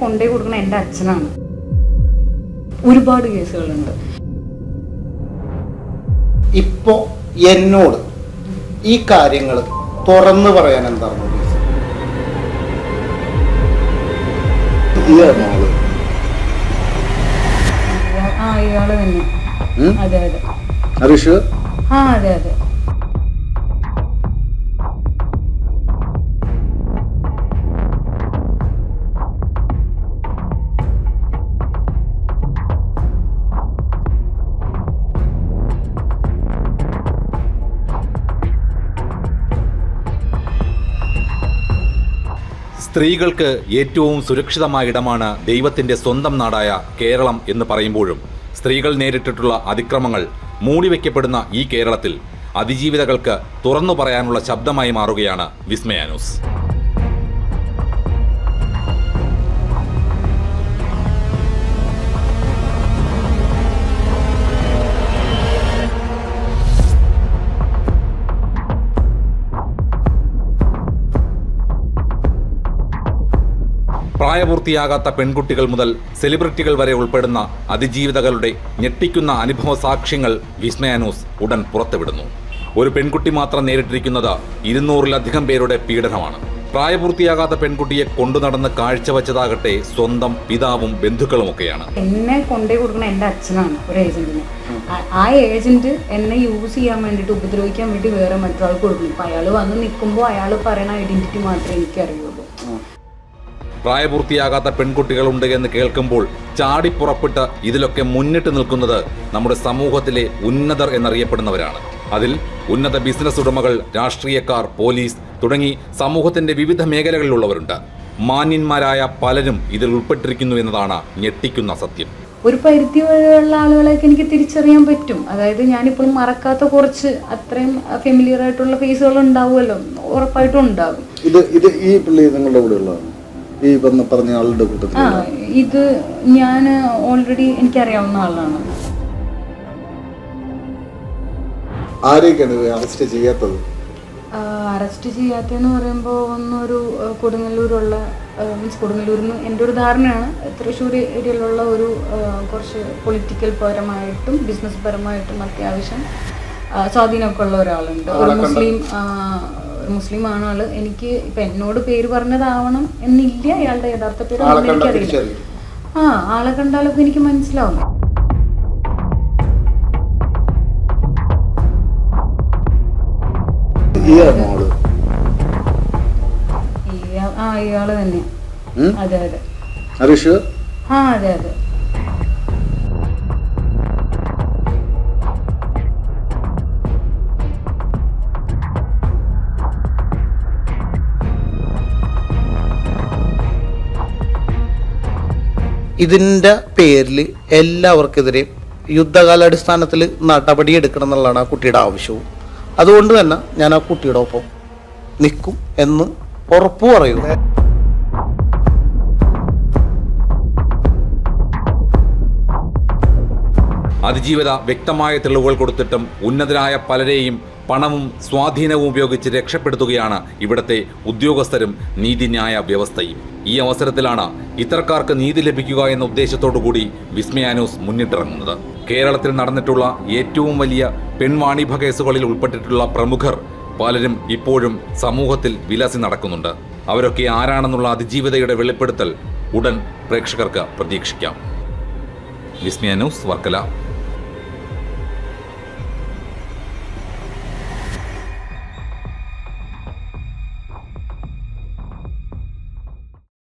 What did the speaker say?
കൊണ്ടേ കൊടുക്കുന്ന എന്റെ അച്ഛനാണ്. ഒരുപാട് കേസുകളുണ്ട്. ഇപ്പോ എന്നോട് ഈ കാര്യങ്ങൾ തുറന്നു പറയാൻ എന്താണ് ആ ഇയാൾ തന്നെ? അതെ അതെ. ആ അതെ അതെ. സ്ത്രീകൾക്ക് ഏറ്റവും സുരക്ഷിതമായ ഇടമാണ് ദൈവത്തിന്റെ സ്വന്തം നാടായ കേരളം എന്ന് പറയുമ്പോഴും സ്ത്രീകൾ നേരിട്ടിട്ടുള്ള അതിക്രമങ്ങൾ മൂടിവെക്കപ്പെടുന്ന ഈ കേരളത്തിൽ അതിജീവിതകൾക്ക് തുറന്നു പറയാനുള്ള ശബ്ദമായി മാറുകയാണ് വിസ്മയാനൂസ്. പ്രായപൂർത്തിയാകാത്ത പെൺകുട്ടികൾ മുതൽ സെലിബ്രിറ്റികൾ വരെ ഉൾപ്പെടുന്ന അതിജീവിതകളുടെ ഞെട്ടിക്കുന്ന അനുഭവ സാക്ഷ്യങ്ങൾ വിസ്മയാനൂസ് ഉടൻ പുറത്തുവിടുന്നു. ഒരു പെൺകുട്ടി മാത്രം നേരിട്ടിരിക്കുന്നത് ഇരുന്നൂറിലധികം പേരുടെ പീഡനമാണ്. പ്രായപൂർത്തിയാകാത്ത പെൺകുട്ടിയെ കൊണ്ടു നടന്ന് കാഴ്ചവെച്ചതാകട്ടെ സ്വന്തം പിതാവും ബന്ധുക്കളുമൊക്കെയാണ്. എന്നെ കൊണ്ടേ കൊടുക്കുന്ന എന്റെ അച്ഛനാണ് ഒരു ഏജന്റിന്. ആ ഏജന്റ് എന്നെ യൂസ് ചെയ്യാൻ വേണ്ടിട്ട് ഉപദ്രവിക്കാൻ വേണ്ടി വേറെ മറ്റൊരാൾക്ക് കൊടുക്കുന്നു. അപ്പൊ അയാൾ വന്ന് നിൽക്കുമ്പോൾ അയാൾ പറയുന്ന ഐഡന്റിറ്റി മാത്രമേ എനിക്ക് അറിയുള്ളൂ പ്രായപൂർത്തിയാകാത്ത പെൺകുട്ടികളുണ്ട് എന്ന് കേൾക്കുമ്പോൾ ചാടിപ്പുറപ്പെട്ട് ഇതിലൊക്കെ മുന്നിട്ട് നിൽക്കുന്നത് നമ്മുടെ സമൂഹത്തിലെ ഉന്നതർ എന്നറിയപ്പെടുന്നവരാണ്. അതിൽ ഉന്നത ബിസിനസ് ഉടമകൾ രാഷ്ട്രീയക്കാർ പോലീസ് തുടങ്ങി സമൂഹത്തിന്റെ വിവിധ മേഖലകളിലുള്ളവരുണ്ട്. മാന്യന്മാരായ പലരും ഇതിൽ ഉൾപ്പെട്ടിരിക്കുന്നു എന്നതാണ് ഞെട്ടിക്കുന്ന സത്യം. ഒരു പരിധി വരെയുള്ള ആളുകളെയൊക്കെ എനിക്ക് തിരിച്ചറിയാൻ പറ്റും. അതായത് ഞാനിപ്പോഴും മറക്കാത്ത കുറച്ച് അത്രയും ഫെമിലിയർ ആയിട്ടുള്ള ഫേസുകൾ ഉണ്ടാവുമല്ലോ ഉറപ്പായിട്ടും ഉണ്ടാകും. ഇത് ഇത് ഈ പിള്ളേർ നിങ്ങളുടെ കൂടെ ഉള്ളതാണ് ഈ വന്ന പറഞ്ഞ ആളുടെ കൂട്ടത്തിൽ ആ ഇത് ഞാൻ ഓൾറെഡി എനിക്കറിയാവുന്ന ആളാണ്. ആരെയൊക്കെയാണ് അറസ്റ്റ് ചെയ്യാത്തത്? അറസ്റ്റ് ചെയ്യാത്തതെന്ന് പറയുമ്പോൾ ഒന്നൊരു ആ, കൊടുങ്ങല്ലൂരുള്ള മീൻസ് കൊടുങ്ങല്ലൂരിൽ നിന്ന് എന്റെ ഒരു ധാരണയാണ്. തൃശ്ശൂർ ഏരിയയിലുള്ള ഒരു കുറച്ച് പൊളിറ്റിക്കൽ പരമായിട്ടും ബിസിനസ് പരമായിട്ടും അത്യാവശ്യം ആ, സ്വാധീനമൊക്കെ ഉള്ള ഒരാളുണ്ട്. ഒരു മുസ്ലിം ആ, മുസ്ലിം ആണ് ആൾ? എനിക്ക് ഇപ്പൊ എന്നോട് പേര് പറഞ്ഞതാവണം എന്നില്ല അയാളുടെ യഥാർത്ഥ പേര് എനിക്കറിയില്ല. ആ ആളെ കണ്ടാലൊക്കെ എനിക്ക് മനസ്സിലാവും. ആ ഇയാൾ തന്നെ? അതെ അതെ. ആ അതെ അതെ. ഇതിന്റെ പേരിൽ എല്ലാവർക്കെതിരെയും യുദ്ധകാലാടിസ്ഥാനത്തിൽ നടപടി എടുക്കണം എന്നുള്ളതാണ് ആ കുട്ടിയുടെ ആവശ്യവും. അതുകൊണ്ട് തന്നെ ഞാൻ ആ കുട്ടിയുടെ ഒപ്പം നിൽക്കും എന്ന് ഉറപ്പു പറയുന്നു. അതിജീവിത വ്യക്തമായ തെളിവുകൾ കൊടുത്തിട്ടും ഉന്നതരായ പലരെയും പണവും സ്വാധീനവും ഉപയോഗിച്ച് രക്ഷപ്പെടുത്തുകയാണ് ഇവിടുത്തെ ഉദ്യോഗസ്ഥരും നീതിന്യായ വ്യവസ്ഥയും. ഈ അവസരത്തിലാണ് ഇത്തരക്കാർക്ക് നീതി ലഭിക്കുക എന്ന ഉദ്ദേശത്തോടു കൂടി വിസ്മയാനൂസ് മുന്നിട്ടിറങ്ങുന്നത്. കേരളത്തിൽ നടന്നിട്ടുള്ള ഏറ്റവും വലിയ പെൺവാണിഭ കേസുകളിൽ ഉൾപ്പെട്ടിട്ടുള്ള പ്രമുഖർ പലരും ഇപ്പോഴും സമൂഹത്തിൽ വിലസി നടക്കുന്നുണ്ട്. അവരൊക്കെ ആരാണെന്നുള്ള അതിജീവിതയുടെ വെളിപ്പെടുത്തൽ ഉടൻ പ്രേക്ഷകർക്ക് പ്രതീക്ഷിക്കാം. വിസ്മയ ന്യൂസ് വർക്കല.